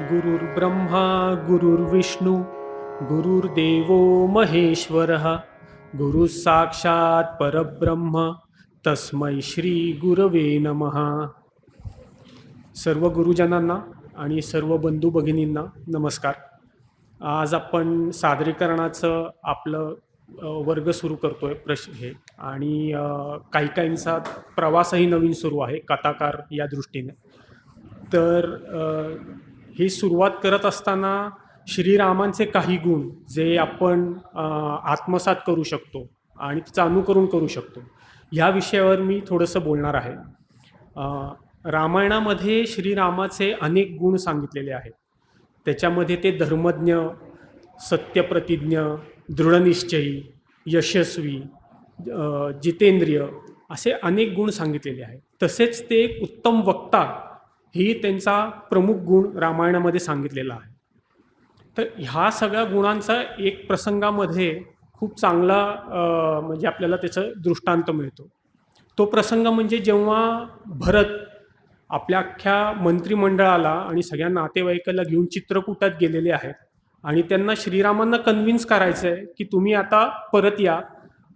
गुरुर्ब्रह्मा गुरुर्विष्णू गुरुर्देवो महेश्वरः गुरु साक्षात् परब्रह्म तस्मै श्री गुरवे नमः. सर्व गुरुजनांना आणि सर्व बंधू भगिनींना नमस्कार. आज आपण सादरीकरणाचं आपलं वर्ग सुरू करतो आहे प्रश हे. आणि काही काहींचा प्रवासही नवीन सुरू आहे कथाकार या दृष्टीने. तर ही सुरुवात करत असताना श्रीरामांचे काही गुण जे आपण आत्मसात करू शकतो आणि त्याचं अनुकरण करू शकतो ह्या विषयावर मी थोडंसं बोलणार आहे. रामायणामध्ये श्रीरामाचे अनेक गुण सांगितलेले आहेत. त्याच्यामध्ये ते धर्मज्ञ सत्यप्रतिज्ञ दृढनिश्चयी यशस्वी जितेंद्रिय असे अनेक गुण सांगितलेले आहेत. तसेच ते एक उत्तम वक्ता ही त्यांचा प्रमुख गुण रामायणामध्ये सांगितलेला आहे. तर ह्या सगळ्या गुणांचा एक प्रसंगामध्ये खूप चांगला म्हणजे आपल्याला त्याचं दृष्टांत मिळतो. तो प्रसंग म्हणजे जेव्हा भरत आपल्या अख्ख्या मंत्रिमंडळाला आणि सगळ्या नातेवाईकाला घेऊन चित्रकूटात गेलेले आहेत आणि त्यांना श्रीरामांना कन्व्हिन्स करायचं आहे की तुम्ही आता परत या.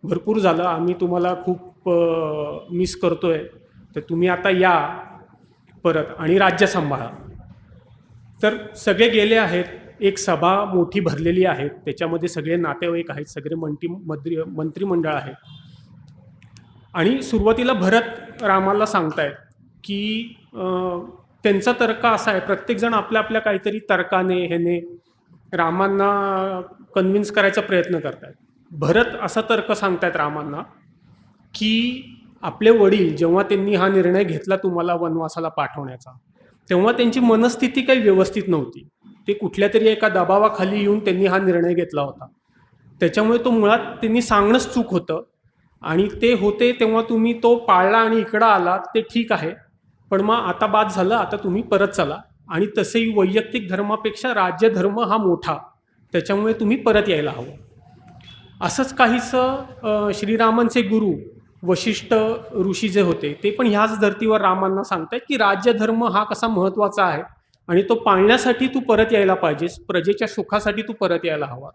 भरपूर झालं आम्ही तुम्हाला खूप मिस करतोय. तर तुम्ही आता या. परत आणि राज्य सांभाळा. तर सगळे गेले आहेत एक सभा मोठी भरलेली आहे त्याच्यामध्ये सगळे नातेवाईक आहेत सगळे मंत्री मंत्री मंत्रिमंडळ आहे आणि सुरुवातीला भरत रामाला सांगतायत की त्यांचा तर्क असा आहे प्रत्येकजण आपल्या आपल्या काहीतरी तर्काने ह्याने रामांना कन्व्हिन्स करायचा प्रयत्न करतायत. भरत असा तर्क सांगतायत रामांना की आपले वडील जेव्हा त्यांनी हा निर्णय घेतला तुम्हाला वनवासाला पाठवण्याचा तेव्हा त्यांची मनस्थिती काही व्यवस्थित नव्हती. ते कुठल्या तरी एका दबावाखाली येऊन त्यांनी हा निर्णय घेतला होता. त्याच्यामुळे तो मुळात त्यांनी सांगणंच चूक होतं आणि ते होते तेव्हा तुम्ही तो पाळला आणि इकडं आला ते ठीक आहे. पण मग आता बाद झालं आता तुम्ही परत चला. आणि तसेही वैयक्तिक धर्मापेक्षा राज्यधर्म हा मोठा. त्याच्यामुळे तुम्ही परत यायला हवं. असंच काहीसं श्रीरामांचे गुरु वशिष्ठ ऋषी जे होते ते पण ह्याच धर्तीवर रामांना सांगतायत की राज्यधर्म हा कसा महत्त्वाचा आहे आणि तो पाळण्यासाठी तू परत यायला पाहिजेस प्रजेच्या सुखासाठी तू परत यायला हवा.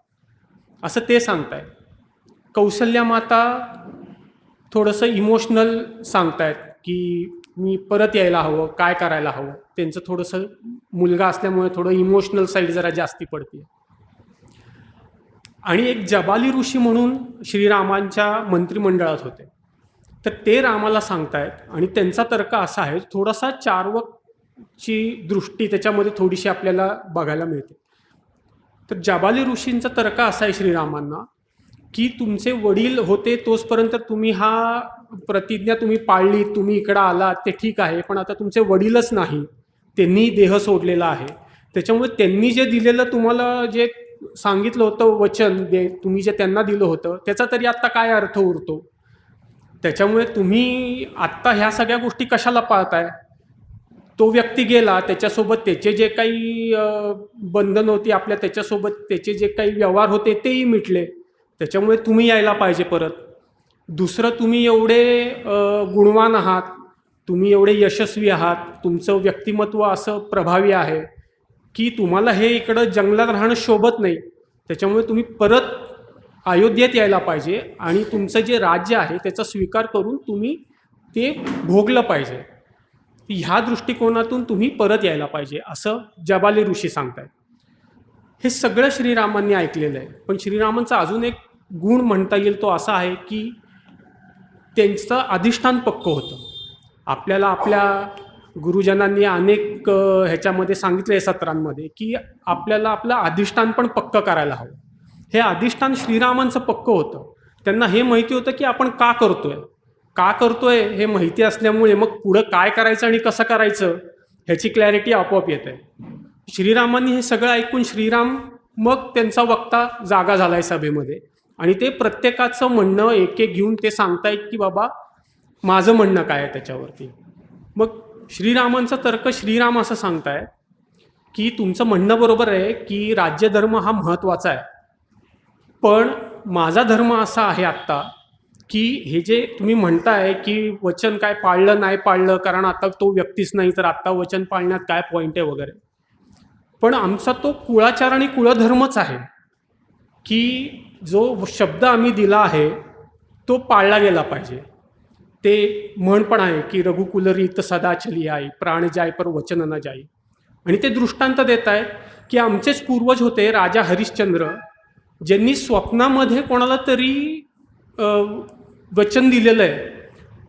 असं ते सांगतायत. कौशल्या माता थोडंसं इमोशनल सांगतायत की मी परत यायला हवं काय करायला हवं. त्यांचं थोडंसं मुलगा असल्यामुळे थोडं इमोशनल साईड जरा जास्ती पडते आणि एक जबाली ऋषी म्हणून श्रीरामांच्या मंत्रिमंडळात होते. तर ते रामाला सांगतायत. आणि त्यांचा तर्क असा आहे थोडासा चार्वकची दृष्टी त्याच्यामध्ये थोडीशी आपल्याला बघायला मिळते. तर जबाली ऋषींचा तर्क असा आहे श्रीरामांना की तुमचे वडील होते तोचपर्यंत तुम्ही हा प्रतिज्ञा तुम्ही पाळली तुम्ही इकडं आलात ते ठीक आहे पण आता तुमचे वडीलच नाही त्यांनी देह सोडलेला आहे. त्याच्यामुळे त्यांनी जे दिलेलं तुम्हाला जे सांगितलं होतं वचन दे तुम्ही जे त्यांना दिलं होतं त्याचा तरी आत्ता काय अर्थ उरतो? त्याच्यामुळे तुम्ही आत्ता ह्या सगळ्या गोष्टी कशाला पाळताय? तो व्यक्ती गेला त्याच्यासोबत त्याचे जे काही बंधन होती आपल्या त्याच्यासोबत त्याचे जे काही व्यवहार होते तेही मिटले. त्याच्यामुळे तुम्ही यायला पाहिजे परत. दुसरं तुम्ही एवढे गुणवान आहात तुम्ही एवढे यशस्वी आहात तुमचं व्यक्तिमत्व असं प्रभावी आहे की तुम्हाला हे इकडं जंगलात राहणं शोभत नाही. त्याच्यामुळे तुम्ही परत अयोध्येत यायला पाहिजे आणि तुमचं जे राज्य आहे त्याचा स्वीकार करून तुम्ही ते भोगलं पाहिजे. ह्या दृष्टिकोनातून तुम्ही परत यायला पाहिजे असं जबाली ऋषी सांगतायत. हे सगळं श्रीरामांनी ऐकलेलं आहे. पण श्रीरामांचा अजून एक गुण म्हणता येईल तो असा आहे की त्यांचं अधिष्ठान पक्क होतं. आपल्याला आपल्या गुरुजनांनी अनेक ह्याच्यामध्ये सांगितलं आहे सत्रांमध्ये की आपल्याला आपलं अधिष्ठान पण पक्क करायला हवं. हे अधिष्ठान श्रीरामांचं पक्क होतं. त्यांना हे माहिती होतं की आपण का करतोय? का करतोय हे माहिती असल्यामुळे मग पुढं काय करायचं आणि कसं करायचं ह्याची क्लॅरिटी आपोआप येत. आहे श्रीरामांनी हे सगळं ऐकून श्रीराम मग त्यांचा वक्ता जागा झालाय सभेमध्ये. आणि ते प्रत्येकाचं म्हणणं एक एक घेऊन ते सांगतायत की बाबा माझं म्हणणं काय आहे त्याच्यावरती? मग श्रीरामांचा तर्क श्रीराम असं सांगताय की तुमचं म्हणणं बरोबर आहे की राज्यधर्म हा महत्त्वाचा आहे. पण माझा धर्म असा आहे आत्ता की हे जे तुम्ही म्हणताय की वचन काय पाळलं नाही पाळलं कारण आता तो व्यक्तीच नाही तर आत्ता वचन पाळण्यात काय पॉईंट आहे वगैरे. पण आमचा तो कुळाचार आणि कुळधर्मच आहे की जो शब्द आम्ही दिला आहे तो पाळला गेला पाहिजे. ते म्हण पण आहे की रघुकुलरीत सदा चली आई प्राण जाय पर वचन न जाई. आणि ते दृष्टांत देत आहेत की आमचेच पूर्वज होते राजा हरिश्चंद्र ज्यांनी स्वप्नामध्ये कोणाला तरी वचन दिलेलं आहे.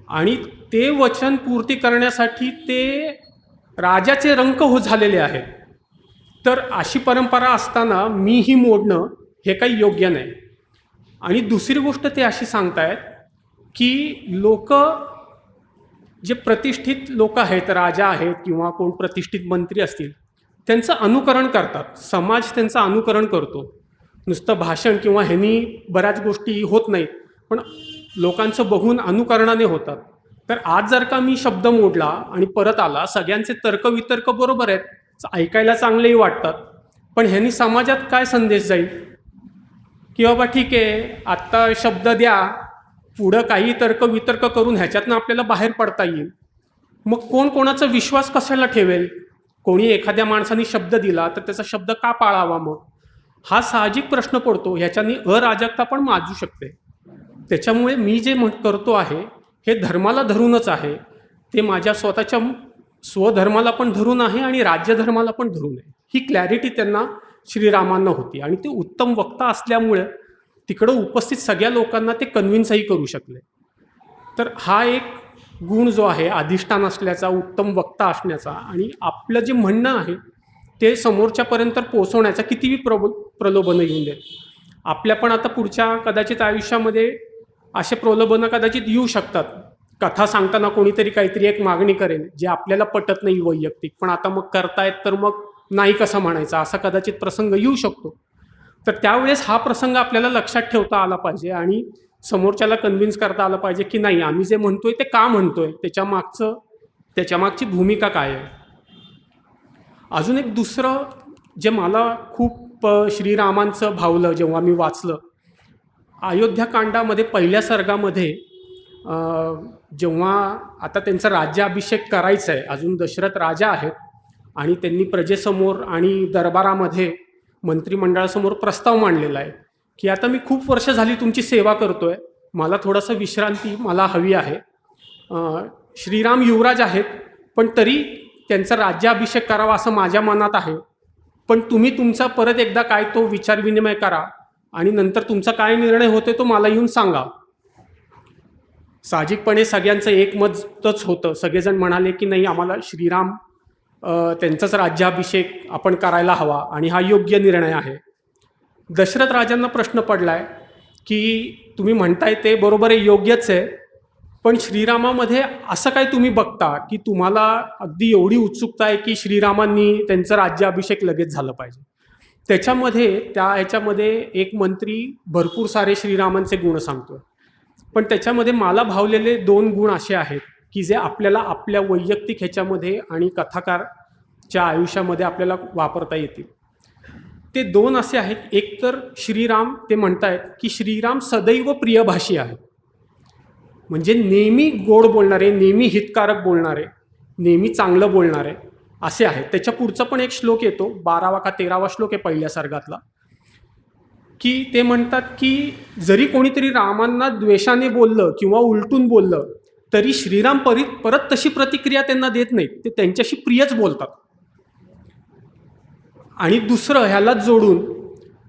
आणि ते वचन पूर्ती करण्यासाठी ते राजाचे रंक हो झालेले आहेत. तर अशी परंपरा असताना मीही मोडणं हे काही योग्य नाही. आणि दुसरी गोष्ट ते अशी सांगतायत की लोक जे प्रतिष्ठित लोक आहेत राजा आहेत किंवा कोण प्रतिष्ठित मंत्री असतील त्यांचं अनुकरण करतात. समाज त्यांचं अनुकरण करतो. नुसतं भाषण किंवा ह्यांनी बऱ्याच गोष्टी होत नाहीत पण लोकांचं बघून अनुकरणाने होतात. तर आज जर का मी शब्द मोडला आणि परत आला सगळ्यांचे तर्कवितर्क बरोबर आहेत ऐकायला चांगलेही वाटतात पण ह्यांनी समाजात काय संदेश जाईल? की बाबा ठीक आहे आत्ता शब्द द्या पुढं काही तर्क वितर्क करून ह्याच्यातनं आपल्याला बाहेर पडता येईल. मग कोण कोणाचा विश्वास कशाला ठेवेल? कोणी एखाद्या माणसाने शब्द दिला तर त्याचा शब्द का पाळावा मग? हा साहजिक प्रश्न पडतो ह्याच्यानी अराजकता पण माजू शकते. त्याच्यामुळे मी जे म्हण करतो आहे हे धर्माला धरूनच आहे. ते माझ्या स्वतःच्या स्वधर्माला पण धरून आहे आणि राज्यधर्माला पण धरून आहे. ही क्लॅरिटी त्यांना श्रीरामांना होती आणि ते उत्तम वक्ता असल्यामुळे तिकडं उपस्थित सगळ्या लोकांना ते कन्व्हिन्सही करू शकले. तर हा एक गुण जो आहे अधिष्ठान असल्याचा उत्तम वक्ता असण्याचा आणि आपलं जे म्हणणं आहे ते समोरच्यापर्यंत पोचवण्याचा कितीही प्रबल प्रलोभनं येऊन देत. आपल्या पण आता पुढच्या कदाचित आयुष्यामध्ये असे प्रलोभनं कदाचित येऊ शकतात. कथा सांगताना कोणीतरी काहीतरी एक मागणी करेल जे आपल्याला पटत नाही वैयक्तिक पण आता मग करतायत तर मग नाही कसं म्हणायचं? असा कदाचित प्रसंग येऊ शकतो. तर त्यावेळेस हा प्रसंग आपल्याला लक्षात ठेवता आला पाहिजे आणि समोरच्याला कन्व्हिन्स करता आलं पाहिजे की नाही आम्ही जे म्हणतोय ते का म्हणतोय? त्याच्या मागचं त्याच्या मागची भूमिका काय आहे? अजून एक दुसरं जे मला खूप प श्रीरामांचं भावलं जेव्हा मी वाचलं. अयोध्याकांडामध्ये पहिल्या सर्गामध्ये जेव्हा आता त्यांचा राज्याभिषेक करायचा आहे अजून दशरथ राजा आहेत आणि त्यांनी प्रजेसमोर आणि दरबारामध्ये मंत्रिमंडळासमोर प्रस्ताव मांडलेला आहे की आता मी खूप वर्ष झाली तुमची सेवा करतो आहे मला थोडंसं विश्रांती मला हवी आहे. श्रीराम युवराज आहेत पण तरी त्यांचा राज्याभिषेक करावा असं माझ्या मनात आहे. पण तुम्ही तुमचा परत एकदा काय तो विचारविनिमय करा आणि नंतर तुमचा काय निर्णय होते तो मला येऊन सांगा. साहजिकपणे सगळ्यांचं एकमतच होतं. सगळेजण म्हणाले की नाही आम्हाला श्रीराम त्यांचाच राज्याभिषेक आपण करायला हवा आणि हा योग्य निर्णय आहे. दशरथ राजांना प्रश्न पडला आहे की तुम्ही म्हणताय ते बरोबर आहे योग्यच आहे. पण श्रीरामामध्ये असं काय तुम्ही बघता की तुम्हाला अगदी एवढी उत्सुकता आहे की श्रीरामांनी त्यांचं राज्याभिषेक लगेच झालं पाहिजे? त्याच्यामध्ये त्या ह्याच्यामध्ये एक मंत्री भरपूर सारे श्रीरामांचे गुण सांगतोय. पण त्याच्यामध्ये मला भावलेले दोन गुण असे आहेत की जे आपल्याला आपल्या वैयक्तिक ह्याच्यामध्ये आणि कथाकारच्या आयुष्यामध्ये आपल्याला वापरता येतील. ते दोन असे आहेत. एक तर श्रीराम ते म्हणतायत की श्रीराम सदैव प्रियभाषी आहेत. म्हणजे नेहमी गोड बोलणारे नेहमी हितकारक बोलणारे नेहमी चांगलं बोलणारे असे आहेत. त्याच्या पुढचा पण एक श्लोक येतो बारावा का तेरावा श्लोक आहे पहिल्या सर्गातला की ते म्हणतात की जरी कोणीतरी रामांना द्वेषाने बोललं किंवा उलटून बोललं तरी श्रीराम परी परत तशी प्रतिक्रिया त्यांना देत नाहीत. ते त्यांच्याशी प्रियच बोलतात. आणि दुसरं ह्याला जोडून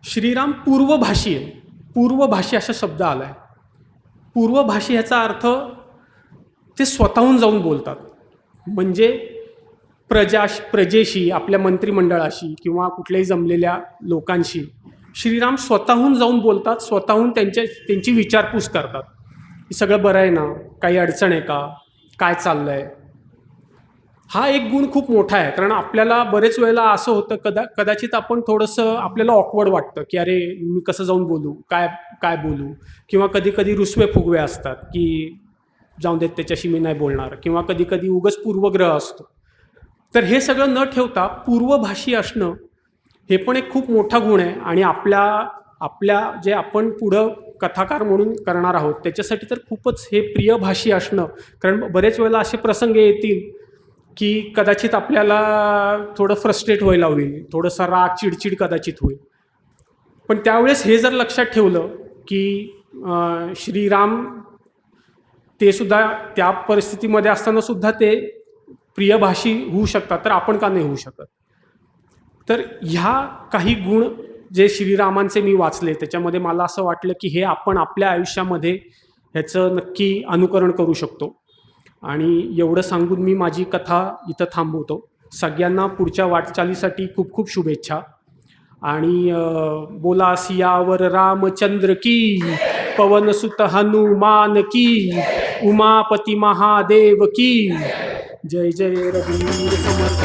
श्रीराम पूर्वभाषी आहे. पूर्वभाषी असा शब्द आला आहे पूर्वभाषी ह्याचा अर्थ ते स्वतःहून जाऊन बोलतात. म्हणजे प्रजाश प्रजेशी आपल्या मंत्रिमंडळाशी किंवा कुठल्याही जमलेल्या लोकांशी श्रीराम स्वतःहून जाऊन बोलतात स्वतःहून त्यांच्या त्यांची विचारपूस करतात. की सगळं बरं आहे ना? काही अडचण आहे का? काय चाललं आहे हा एक गुण खूप मोठा आहे. कारण आपल्याला बरेच वेळेला असं होतं कदा कदाचित आपण थोडंसं आपल्याला ऑकवर्ड वाटतं की अरे मी कसं जाऊन बोलू? काय काय बोलू? किंवा कधी कधी रुसवे फुगवे असतात की जाऊन देत त्याच्याशी मी नाही बोलणार. किंवा कधी कधी उगच पूर्वग्रह असतो. तर हे सगळं न ठेवता पूर्वभाषी असणं हे पण एक खूप मोठा गुण आहे. आणि आपल्या आपल्या जे आपण पुढं कथाकार म्हणून करणार आहोत त्याच्यासाठी तर खूपच हे प्रियभाषी असणं. कारण बरेच वेळेला असे प्रसंग येतील की कदाचित आपल्याला थोडं फ्रस्ट्रेट व्हायला होईल थोडंसं राग चिडचिड कदाचित होईल. पण त्यावेळेस हे जर लक्षात ठेवलं की श्रीराम ते सुद्धा त्या परिस्थितीमध्ये असताना सुद्धा ते प्रियभाषी होऊ शकतात तर आपण का नाही होऊ शकत? तर ह्या काही गुण जे श्रीरामांचे मी वाचले त्याच्यामध्ये मला असं वाटलं की हे आपण आपल्या आयुष्यामध्ये ह्याचं नक्की अनुकरण करू शकतो. आणि एवढं सांगून मी माझी कथा इथं थांबवतो. सगळ्यांना पुढच्या वाटचालीसाठी खूप खूप शुभेच्छा. आणि बोला सियावर रामचंद्र की पवनसुत हनुमान की उमापती महादेव की. जय जय रघुवीर समर्थ.